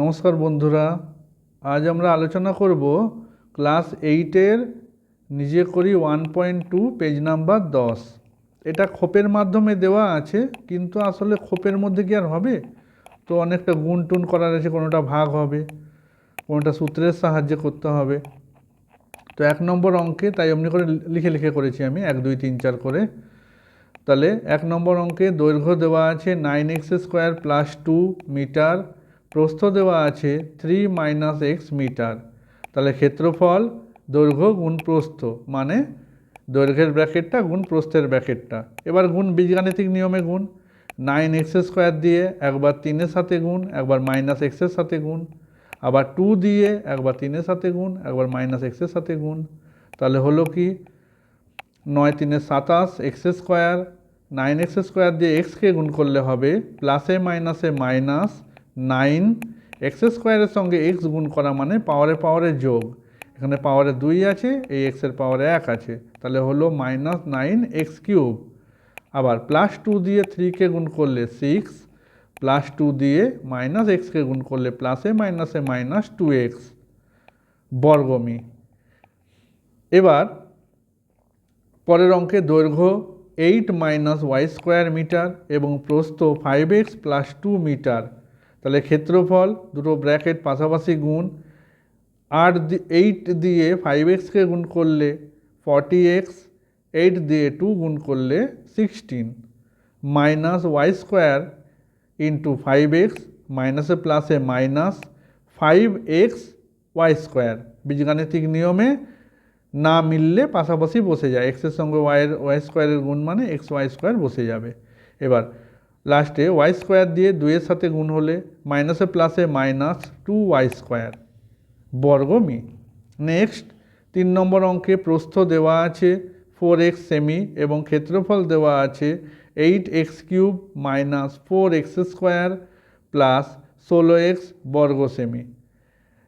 নমস্কার বন্ধুরা, আজ আমরা আলোচনা করব ক্লাস এইটের নিজে করি one point two, page number দশ। এটা খোপের মাধ্যমে দেওয়া আছে, কিন্তু আসলে খোপের মধ্যে কি আর হবে? তো অনেকটা গুণ টুন করার আছে, কোনোটা ভাগ হবে, কোনোটা সূত্রের সাহায্যে করতে হবে। তো এক নম্বর অঙ্কে, তাই এমনি করে লিখে লিখে করেছি আমি, এক, দুই, তিন, চার করে। তাহলে এক নম্বর অঙ্কে দৈর্ঘ্য দেওয়া আছে nine x square plus two metre প্রস্থ দেওয়া আছে থ্রি মাইনাস এক্স মিটার। তাহলে ক্ষেত্রফল দৈর্ঘ্য গুণ প্রস্থ মানে দৈর্ঘ্যের ব্র্যাকেটটা গুণ প্রস্থের ব্র্যাকেটটা। এবার গুণ বীজগাণিতিক নিয়মে গুণ। নাইন এক্স স্কোয়ার দিয়ে একবার তিনের সাথে গুণ, একবার মাইনাস এক্সের সাথে গুণ। আবার টু দিয়ে একবার তিনের সাথে গুণ, একবার মাইনাস এক্সের সাথে গুণ। তাহলে হলো কি? নয় তিনে সাতাশ x square. Nine x square দিয়ে এক্সকে গুণ করলে হবে, প্লাসে মাইনাসে মাইনাস নাইন এক্স স্কোয়ারের সঙ্গে এক্স গুণ করা মানে পাওয়ারে পাওয়ারে যোগ। এখানে পাওয়ারে দুই আছে, এই এক্সের পাওয়ারে এক আছে। তাহলে হলো মাইনাস নাইন এক্স কিউব আবার প্লাস টু দিয়ে থ্রিকে গুণ করলে সিক্স প্লাস টু দিয়ে মাইনাস এক্সকে গুণ করলে প্লাসে মাইনাসে মাইনাস টু এক্স বর্গমি। এবার পরের অঙ্কে দৈর্ঘ্য eight minus y square metre এবং প্রস্থ five x plus two metre তাহলে ক্ষেত্রফল, দুটো ব্র্যাকেট পাশাপাশি গুণ, আট এইট দিয়ে ফাইভ এক্সকে গুণ করলে ফর্টি এক্স এইট দিয়ে টু গুণ করলে sixteen minus y square into five x মাইনাসে প্লাসে minus five x y square বীজগাণিতিক নিয়মে না মিললে পাশাপাশি বসে যায়। এক্সের সঙ্গে ওয়াইয়ের ওয়াই স্কোয়ারের গুণ মানে এক্স ওয়াই স্কোয়ার বসে যাবে। এবার লাস্টে ওয়াই স্কোয়ার দিয়ে দুইয়ের সাথে গুণ হলে মাইনাসে প্লাসে মাইনাস টু ওয়াই স্কোয়ার বর্গমি নেক্সট তিন নম্বর অঙ্কে প্রস্থ দেওয়া আছে ফোর এক্স সেমি এবং ক্ষেত্রফল দেওয়া আছে eight x cube minus four x square plus ষোলো এক্স বর্গ সেমি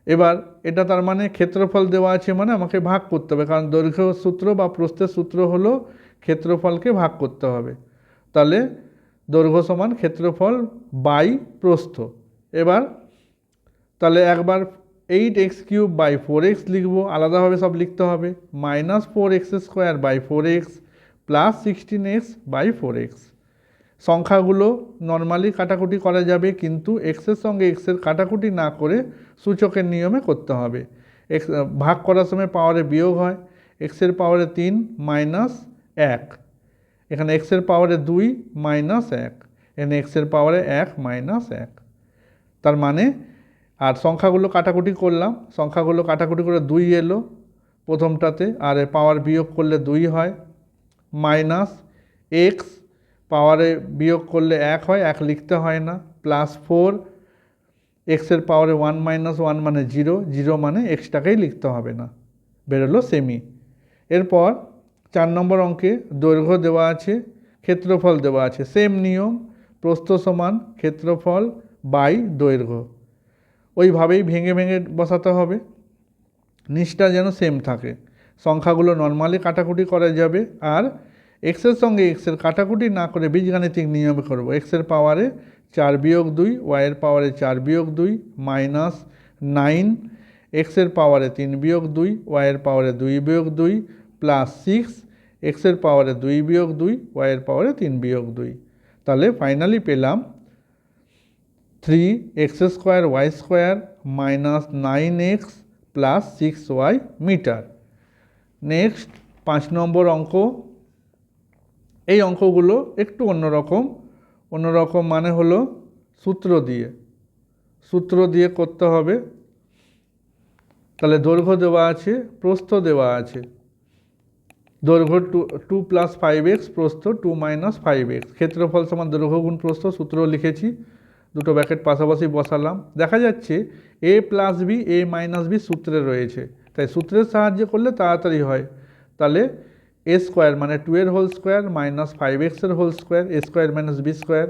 এবার, এটা তার মানে ক্ষেত্রফল দেওয়া আছে মানে আমাকে ভাগ করতে হবে, কারণ দৈর্ঘ্য সূত্র বা প্রস্থের সূত্র হলো ক্ষেত্রফলকে ভাগ করতে হবে। তাহলে দৈর্ঘ্য সমান ক্ষেত্রফল বাই প্রস্থ। এবার তাহলে একবার eight x cube by four x লিখব, আলাদাভাবে সব লিখতে হবে। Minus four x square by four x plus sixteen x by four x. সংখ্যাগুলো নর্মালি কাটাকুটি করা যাবে, কিন্তু এক্সের সঙ্গে এক্সের কাটাকুটি না করে সূচকের নিয়মে করতে হবে। এক্স, ভাগ করার সময় পাওয়ারে বিয়োগ হয় এক্সের পাওয়ারে তিন মাইনাস এক। এখানে এক্সের পাওয়ারে দুই মাইনাস এক। এখানে এক্সের পাওয়ারে এক মাইনাস এক। তার মানে আর সংখ্যাগুলো কাটাকুটি করলাম। সংখ্যাগুলো কাটাকুটি করে দুই এলো। প্রথমটাতে আর পাওয়ার বিয়োগ করলে দুই হয়। মাইনাস এক্স পাওয়ারে বিয়োগ করলে এক হয়, এক লিখতে হয় না। প্লাস ফোর এক্সের পাওয়ারে ওয়ান মাইনাস ওয়ান মানে জিরো জিরো মানে এক্সটাকেই লিখতে হবে না। বেরোলো সেমি এরপর চার নম্বর অঙ্কে দৈর্ঘ্য দেওয়া আছে, ক্ষেত্রফল দেওয়া আছে। সেম নিয়ম, প্রস্থ সমান, ক্ষেত্রফল বাই দৈর্ঘ্য। ওইভাবেই ভেঙে ভেঙে বসাতে হবে। নিচটা যেন সেম থাকে। সংখ্যাগুলো নর্মালি কাটাকুটি করা যাবে আর এক্সের সঙ্গে এক্সের কাটাকুটি না করে বীজগাণিতিক নিয়মে করব। এক্সের পাওয়ারে চার বিয়োগ দুই ওয়াইয়ের পাওয়ারে চার বিয়োগ দুই মাইনাস নাইন এক্সের পাওয়ারে তিন বিয়োগ দুই ওয়াইয়ের পাওয়ারে দুই বিয়োগ দুই প্লাস সিক্স এক্সের পাওয়ারে দুই বিয়োগ দুই ওয়াইয়ের পাওয়ারে তিন বিয়োগ দুই। তাহলে ফাইনালি পেলাম three x square y square minus nine x plus six y metre next পাঁচ নম্বর অঙ্ক। এই অঙ্কগুলো একটু অন্যরকম। অন্যরকম মানে হলো সূত্র দিয়ে। সূত্র দিয়ে করতে হবে। তাহলে দৈর্ঘ্য দেওয়া আছে, প্রস্থ দেওয়া আছে। দৈর্ঘ্য two two plus five x প্রস্থ টু মাইনাস ফাইভ এক্স ক্ষেত্রফল সমান দৈর্ঘ্য গুণ প্রস্থ, সূত্র লিখেছি। দুটো ব্যাকেট পাশাপাশি বসালাম। দেখা যাচ্ছে a plus b a minus b সূত্রে রয়েছে। তাই সূত্রের সাহায্যে করলে তাড়াতাড়ি হয়। তাহলে এ স্কোয়ার মানে টু এর হোল স্কোয়ার মাইনাস ফাইভ এক্সের whole square a square minus b square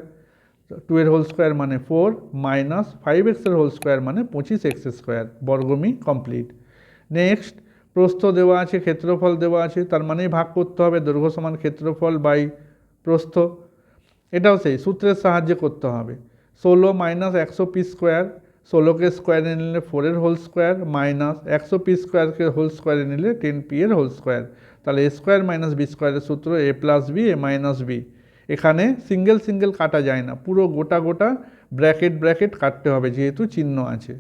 two এর হোল স্কোয়ার মানে ফোর মাইনাস ফাইভ এক্সের হোল স্কোয়ার মানে পঁচিশ এক্স স্কোয়ার বর্গমি কমপ্লিট নেক্সট প্রস্থ দেওয়া আছে, ক্ষেত্রফল দেওয়া আছে, তার মানেই ভাগ করতে হবে, দৈর্ঘ্য সমান ক্ষেত্রফল বাই প্রস্থ। এটাও সেই, সূত্রের সাহায্যে করতে হবে। ষোলো মাইনাস একশো পি স্কোয়ার ষোলোকে স্কোয়ারে নিলে ফোরের হোল স্কোয়ার মাইনাস একশো পি স্কোয়ারকে হোল স্কোয়ারে নিলে টেন পি এর হোল স্কোয়ার তাহলে এ স্কোয়ার মাইনাস বি স্কোয়ারের সূত্র a plus b a minus b এখানে সিঙ্গেল সিঙ্গেল কাটা যায় না, পুরো গোটা গোটা ব্র্যাকেট ব্র্যাকেট কাটতে হবে, যেহেতু চিহ্ন আছে।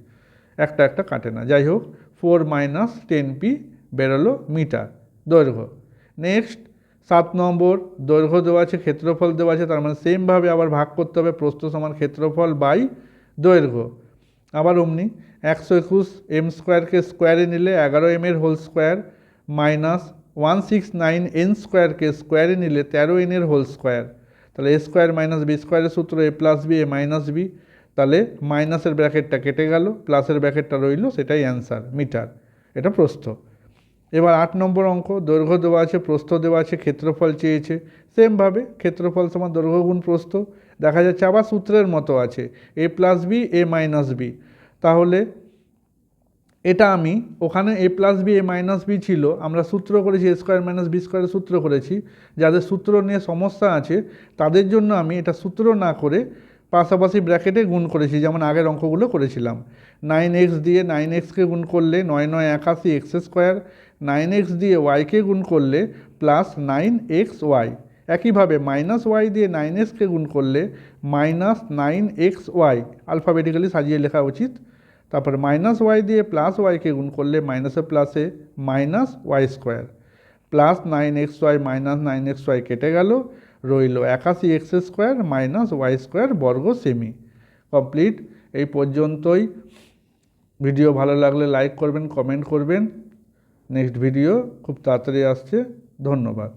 একটা একটা কাটে না। যাই হোক ফোর মাইনাস টেন পি বেরোলো মিটার, দৈর্ঘ্য। নেক্সট সাত নম্বর, দৈর্ঘ্য দেওয়া আছে, ক্ষেত্রফল দেওয়া আছে, তার মানে সেমভাবে আবার ভাগ করতে হবে, প্রস্থ সমান ক্ষেত্রফল বাই দৈর্ঘ্য। আবার অমনি, একশো একুশ এম স্কোয়ারকে স্কোয়ারে নিলে, এগারো এম এর whole square minus one six nine n স্কোয়ারকে স্কোয়ারে নিলে, তেরো এন এর হোল স্কোয়ার তাহলে এ স্কোয়ার মাইনাস বি স্কোয়ারের সূত্র a plus b a minus b তাহলে মাইনাসের ব্র্যাকেটটা কেটে গেল প্লাসের ব্র্যাকেটটা রইল, সেটাই অ্যান্সার মিটার। এটা প্রস্থ। এবার আট নম্বর অঙ্ক, দৈর্ঘ্য দেওয়া আছে, প্রস্থ দেওয়া আছে, ক্ষেত্রফল চেয়েছে। সেমভাবে ক্ষেত্রফল সমান দৈর্ঘ্য গুণ প্রস্থ। দেখা যাচ্ছে আবার সূত্রের মতো আছে a plus b a minus b তাহলে এটা আমি, ওখানে a plus b a minus b ছিল, আমরা সূত্র করেছি এ স্কোয়ার মাইনাস বি স্কোয়ারের সূত্র করেছি। যাদের সূত্র নিয়ে সমস্যা আছে, তাদের জন্য আমি এটা সূত্র না করে পাশাপাশি ব্র্যাকেটে গুণ করেছি, যেমন আগের অঙ্কগুলো করেছিলাম। নাইন এক্স দিয়ে নাইন এক্সকে গুণ করলে নয় নয় একাশি এক্স স্কোয়ার নাইন এক্স দিয়ে ওয়াইকে গুণ করলে প্লাস নাইন এক্স ওয়াই। একইভাবে মাইনাস ওয়াই দিয়ে নাইন এক্সকে গুণ করলে minus nine x y. Alphabetically সাজিয়ে লেখা উচিত। তারপর মাইনাস ওয়াই দিয়ে প্লাস ওয়াইকে গুণ করলে মাইনাসে প্লাসে minus y square plus nine x y minus nine x y কেটে গেল, রইল একাশি x square minus y square বর্গ সেমি কমপ্লিট এই পর্যন্তই। ভিডিও ভালো লাগলে লাইক করবেন কমেন্ট করবেন। নেক্সট ভিডিও খুব তাড়াতাড়ি আসছে। ধন্যবাদ।